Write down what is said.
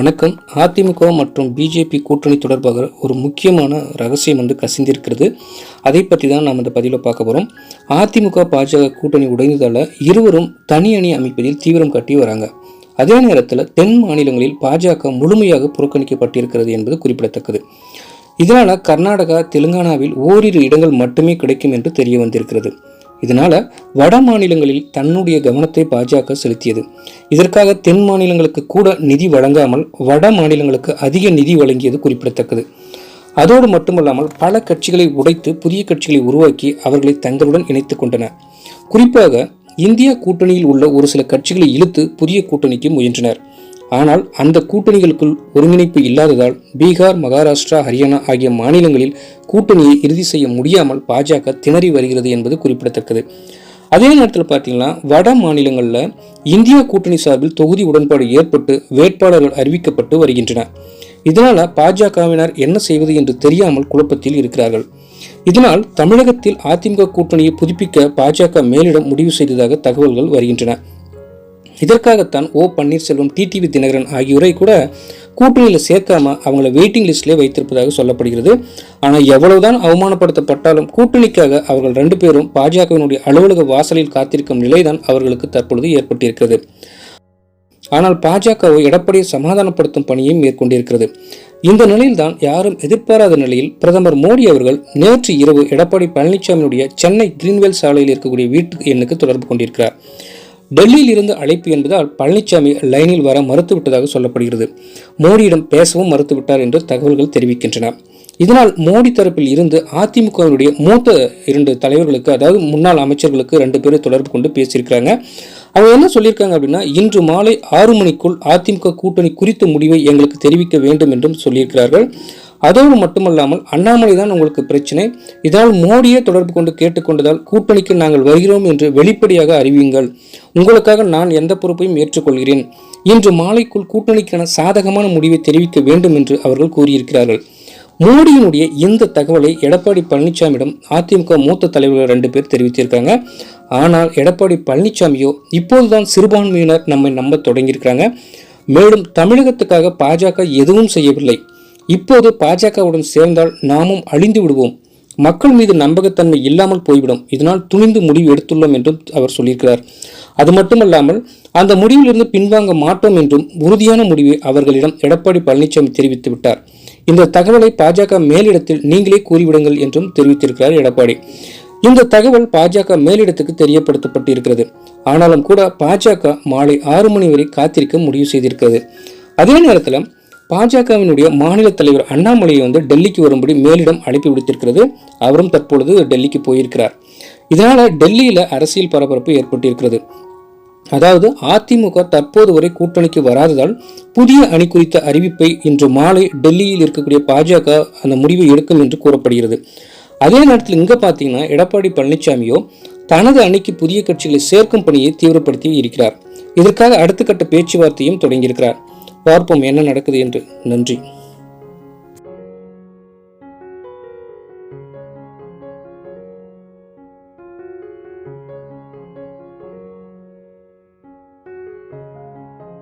வணக்கம். அதிமுக மற்றும் பிஜேபி கூட்டணி தொடர்பாக ஒரு முக்கியமான ரகசியம் வந்து கசிந்திருக்கிறது. அதை பற்றி தான் நாம் இந்த பதிவில் பார்க்க போகிறோம் அதிமுக பாஜக கூட்டணி உடைந்ததால் இருவரும் தனி அணி அமைப்பதில் தீவிரம் காட்டி வராங்க. அதே நேரத்தில் தென் மாநிலங்களில் பாஜக முழுமையாக புறக்கணிக்கப்பட்டிருக்கிறது என்பது குறிப்பிடத்தக்கது. இதனால் கர்நாடகா தெலுங்கானாவில் ஓரிரு இடங்கள் மட்டுமே கிடைக்கும் என்று தெரிய வந்திருக்கிறது. இதனால வட மாநிலங்களில் தன்னுடைய கவனத்தை பாஜக செலுத்தியது. இதற்காக தென் மாநிலங்களுக்கு கூட நிதி வழங்காமல் வட மாநிலங்களுக்கு அதிக நிதி வழங்கியது குறிப்பிடத்தக்கது. அதோடு மட்டுமல்லாமல் பல கட்சிகளை உடைத்து புதிய கட்சிகளை உருவாக்கி அவர்களை தங்களுடன் இணைத்துக் கொண்டன. குறிப்பாக இந்தியா கூட்டணியில் உள்ள ஒரு சில கட்சிகளை இழுத்து புதிய கூட்டணிக்கு முயன்றனர். ஆனால் அந்த கூட்டணிகளுக்குள் ஒருங்கிணைப்பு இல்லாததால் பீகார் மகாராஷ்டிரா ஹரியானா ஆகிய மாநிலங்களில் கூட்டணியை இறுதி செய்ய முடியாமல் பாஜக திணறி வருகிறது என்பது குறிப்பிடத்தக்கது. அதே நேரத்தில் பார்த்தீங்கன்னா வட மாநிலங்களில் இந்தியா கூட்டணி சார்பில் தொகுதி உடன்பாடு ஏற்பட்டு வேட்பாளர்கள் அறிவிக்கப்பட்டு வருகின்றன. இதனால் பாஜகவினர் என்ன செய்வது என்று தெரியாமல் குழப்பத்தில் இருக்கிறார்கள். இதனால் தமிழகத்தில் அதிமுக கூட்டணியை புதுப்பிக்க பாஜக மேலிடம் முடிவு செய்ததாக தகவல்கள் வருகின்றன. இதற்காகத்தான் ஓ பன்னீர்செல்வம் டிடிவி தினகரன் ஆகியோரை கூட கூட்டணியில் சேர்க்காம அவங்கள வெயிட்டிங் லிஸ்ட்லேயே வைத்திருப்பதாக சொல்லப்படுகிறது. ஆனால் எவ்வளவுதான் அவமானப்படுத்தப்பட்டாலும் கூட்டணிக்காக அவர்கள் ரெண்டு பேரும் பாஜகவினுடைய அலுவலக வாசலில் காத்திருக்கும் நிலைதான் அவர்களுக்கு தற்பொழுது ஏற்பட்டிருக்கிறது. ஆனால் பாஜகவை எடப்பாடியை சமாதானப்படுத்தும் பணியும் மேற்கொண்டிருக்கிறது. இந்த நிலையில்தான் யாரும் எதிர்பாராத நிலையில் பிரதமர் மோடி அவர்கள் நேற்று இரவு எடப்பாடி பழனிசாமியுடைய சென்னை கிரீன்வேல் சாலையில் இருக்கக்கூடிய வீட்டு எண்ணுக்கு தொடர்பு கொண்டிருக்கிறார். டெல்லியில் இருந்து அழைப்பு என்பதால் பழனிசாமி லைனில் வர மறுத்துவிட்டதாக சொல்லப்படுகிறது. மோடியிடம் பேசவும் மறுத்துவிட்டார் என்று தகவல்கள் தெரிவிக்கின்றன. இதனால் மோடி தரப்பில் இருந்து அதிமுகவினுடைய மூத்த இரண்டு தலைவர்களுக்கு அதாவது முன்னாள் அமைச்சர்களுக்கு ரெண்டு பேரும் தொடர்பு கொண்டு பேசியிருக்கிறாங்க. அவங்க என்ன சொல்லியிருக்காங்க அப்படின்னா இன்று மாலை ஆறு மணிக்குள் அதிமுக கூட்டணி குறித்த முடிவை எங்களுக்கு தெரிவிக்க வேண்டும் என்றும் சொல்லியிருக்கிறார்கள். அதோடு மட்டுமல்லாமல் அண்ணாமலை தான் உங்களுக்கு பிரச்சனை. இதனால் மோடியை தொடர்பு கொண்டு கேட்டுக்கொண்டதால் கூட்டணிக்கு நாங்கள் வருகிறோம் என்று வெளிப்படையாக அறிவியுங்கள். உங்களுக்காக நான் எந்த பொறுப்பையும் ஏற்றுக்கொள்கிறேன். இன்று மாலைக்குள் கூட்டணிக்கான சாதகமான முடிவை தெரிவிக்க வேண்டும் என்று அவர்கள் கூறியிருக்கிறார்கள். மோடியினுடைய இந்த தகவலை எடப்பாடி பழனிசாமியிடம் அதிமுக மூத்த தலைவர்கள் ரெண்டு பேர் தெரிவித்திருக்காங்க. ஆனால் எடப்பாடி பழனிசாமியோ இப்போதுதான் சிறுபான்மையினர் நம்மை நம்ப தொடங்கியிருக்கிறாங்க. மேலும் தமிழகத்துக்காக பாஜக எதுவும் செய்யவில்லை. இப்போது பாஜகவுடன் சேர்ந்தால் நாமும் அழிந்து விடுவோம். மக்கள் மீது நம்பகத்தன்மை இல்லாமல் போய்விடும். இதனால் துணிந்து முடிவு எடுத்துள்ளோம் என்றும் அவர் சொல்லியிருக்கிறார். அது மட்டுமல்லாமல் அந்த முடிவிலிருந்து பின்வாங்க மாட்டோம் என்றும் உறுதியான முடிவை அவர்களிடம் எடப்பாடி பழனிசாமி தெரிவித்து விட்டார். இந்த தகவலை பாஜக மேலிடத்தில் நீங்களே கூறிவிடுங்கள் என்றும் தெரிவித்திருக்கிறார் எடப்பாடி. இந்த தகவல் பாஜக மேலிடத்துக்கு தெரியப்படுத்தப்பட்டு இருக்கிறது ஆனாலும் கூட பாஜக மாலை ஆறு மணி வரை காத்திருக்க முடிவு செய்திருக்கிறது. அதே நேரத்தில் பாஜகவினுடைய மாநில தலைவர் அண்ணாமலையை வந்து டெல்லிக்கு வரும்படி மேலிடம் அனுப்பி விடுத்திருக்கிறது. அவரும் தற்பொழுது டெல்லிக்கு போயிருக்கிறார். இதனால் டெல்லியில அரசியல் பரபரப்பு ஏற்பட்டிருக்கிறது. அதாவது அதிமுக தற்போது வரை கூட்டணிக்கு வராததால் புதிய அணி குறித்த அறிவிப்பை இன்று மாலை டெல்லியில் இருக்கக்கூடிய பாஜக அந்த முடிவை எடுக்கும் என்று கூறப்படுகிறது. அதே நேரத்தில் இங்க பார்த்தீங்கன்னா எடப்பாடி பழனிசாமியோ தனது அணிக்கு புதிய கட்சிகளை சேர்க்கும் பணியை தீவிரப்படுத்தி இருக்கிறார். இதற்காக அடுத்த கட்ட பேச்சுவார்த்தையும் தொடங்கியிருக்கிறார். பார்ப்போம் என்ன நடக்குது என்று. நன்றி.